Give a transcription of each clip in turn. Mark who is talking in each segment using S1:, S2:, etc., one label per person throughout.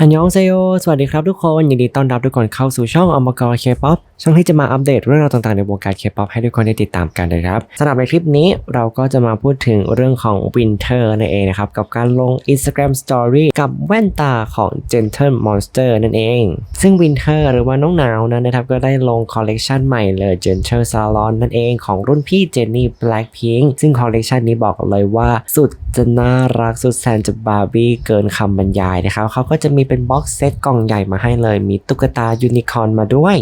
S1: ฮันยองเซโย สวัสดีครับทุกคน ยินดีต้อนรับทุกคนเข้าสู่ช่องอมกรเคป๊อปช่องที่จะมาอัปเดตเรื่องราวต่างๆในวงการเคป๊อปให้ทุกคนได้ติดตามกันนะครับสำหรับในคลิปนี้เราก็จะมาพูดถึงเรื่องของ Winter นั่นเองนะครับ กับการลง Instagram Story กับแว่นตาของ Gentle Monster นั่นเอง ซึ่ง Winter หรือว่าน้องหนาวนั้นนะครับ ก็ได้ลงคอลเลกชันใหม่เลย Gentle Salon นั่นเองของรุ่นพี่เจนนี่ Blackpink ซึ่งคอลเลกชันนี้บอกเลยว่าสุดจะน่ารักสุดแสนจะบาร์บี้เกินคำบรรยายนะครับเขาก็จะมีเป็นบ็อกเซตกล่องใหญ่มาให้เลย มีตุ๊กตายูนิคอร์นมาด้วย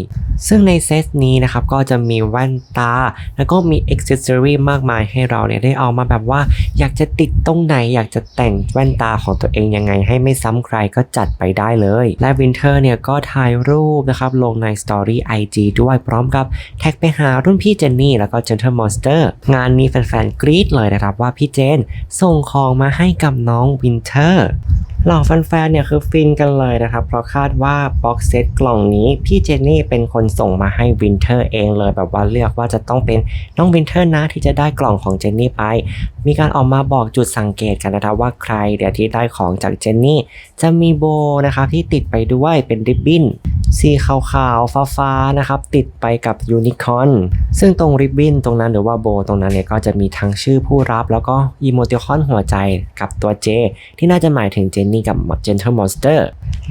S1: ซึ่งในเซตนี้นะครับก็จะมีแว่นตา แล้วก็มีอ็อกเซสซอรีมากมายให้เราเนี่ยได้เอามาแบบว่า อยากจะติดตรงไหน อยากจะแต่งแว่นตาของตัวเองยังไง ให้ไม่ซ้ำใครก็จัดไปได้เลย และวินเทอร์เนี่ยก็ถ่ายรูปนะครับลงใน Story IG ด้วยพร้อมกับแท็กไปหารุ่นพี่เจนนี่แล้วก็ Gentle Monster งานนี้แฟนๆกรี๊ดเลยนะครับว่าพี่เจนส่งของมาให้กับน้องวินเทอร์เหล่าแฟนๆเนี่ยคือฟินกันเลยนะครับ เพราะคาดว่าบ็อกเซตกล่องนี้พี่เจนนี่เป็นคนส่งมาให้วินเทอร์เองเลยแบบว่าเลือกว่าจะต้องเป็นน้องวินเทอร์นะที่จะได้กล่องของเจนนี่ไป มีการออกมาบอกจุดสังเกตกันนะครับว่าใครเดี๋ยวที่ได้ของจากเจนนี่จะมีโบนะครับที่ติดไปด้วยเป็นริบบิ้น สีขาวๆ ฟ้าๆ นะครับ ติดไปกับยูนิคอร์นซึ่งตรงริบบิ้นตรงนั้นหรือว่าโบตรงนั้นเนี่ยก็จะมีทั้งชื่อผู้รับแล้วก็อีโมติคอนหัวใจกับตัว J ที่น่าจะหมายถึงเจนนี่กับ Gentle Monster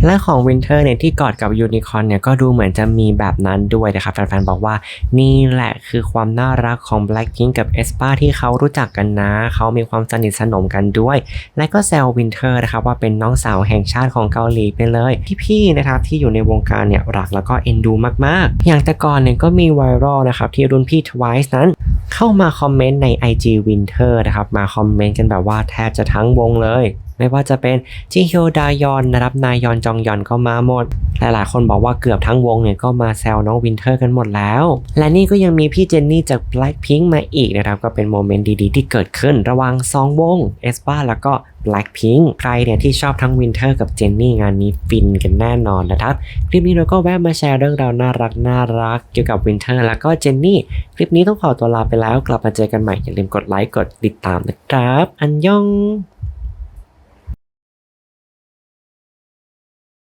S1: และของ Winter เนี่ยที่กอดกับยูนิคอร์นเนี่ยก็ดูเหมือนจะมีแบบนั้นด้วยนะครับแฟนๆบอกว่านี่แหละคือความน่ารักของ Blackpink กับ e s p a ที่เขารู้จักกันนะ เขามีความสนิทสนมกันด้วย และก็แซว Winter นะครับว่าเป็นน้องสาวแห่งชาติของเกาหลีไปเลย พี่ๆนะครับที่อยู่ในวงการเนี่ยรักแล้วก็เอ็นดูมากๆ อย่างแต่ก่อนเนี่ยก็มีไวรัลนะครับที่รุ่นพี่ Twice นั้นเข้ามาคอมเมนต์ใน IG Winter นะครับมาคอมเมนต์กันแบบว่าแทบจะทั้งวงเลย ไม่ว่าจะเป็นจิฮ y ดายอนนะครับนายอนจองยอนก็มาหมด หลายๆคนบอกว่าเกือบทั้งวงเนี่ยก็มาแซวน้องวินเทอร์กันหมดแล้ว และนี่ก็ยังมีพี่เจนนี่จาก Blackpink มาอีกนะครับก็เป็นโมเมนต์ดีๆ ที่เกิดขึ้นระหว่าง2วง e s p a แล้วก็ Blackpink ใครเนี่ยที่ชอบทั้งวินเทอร์กับเจนนี่งานนี้ฟินกันแน่นอนนะครับ คลิปนี้เราก็แวะมาแชร์เรื่องราวน่ารักน่ารักเกี่ยวกับวินเทอร์แล้วก็เจนนี่ คลิปนี้ต้องขอตัวลาไปแล้ว กลับมาเจอกันใหม่อย่าลืมกดไลค์กดติดตามนะครับ อันยอง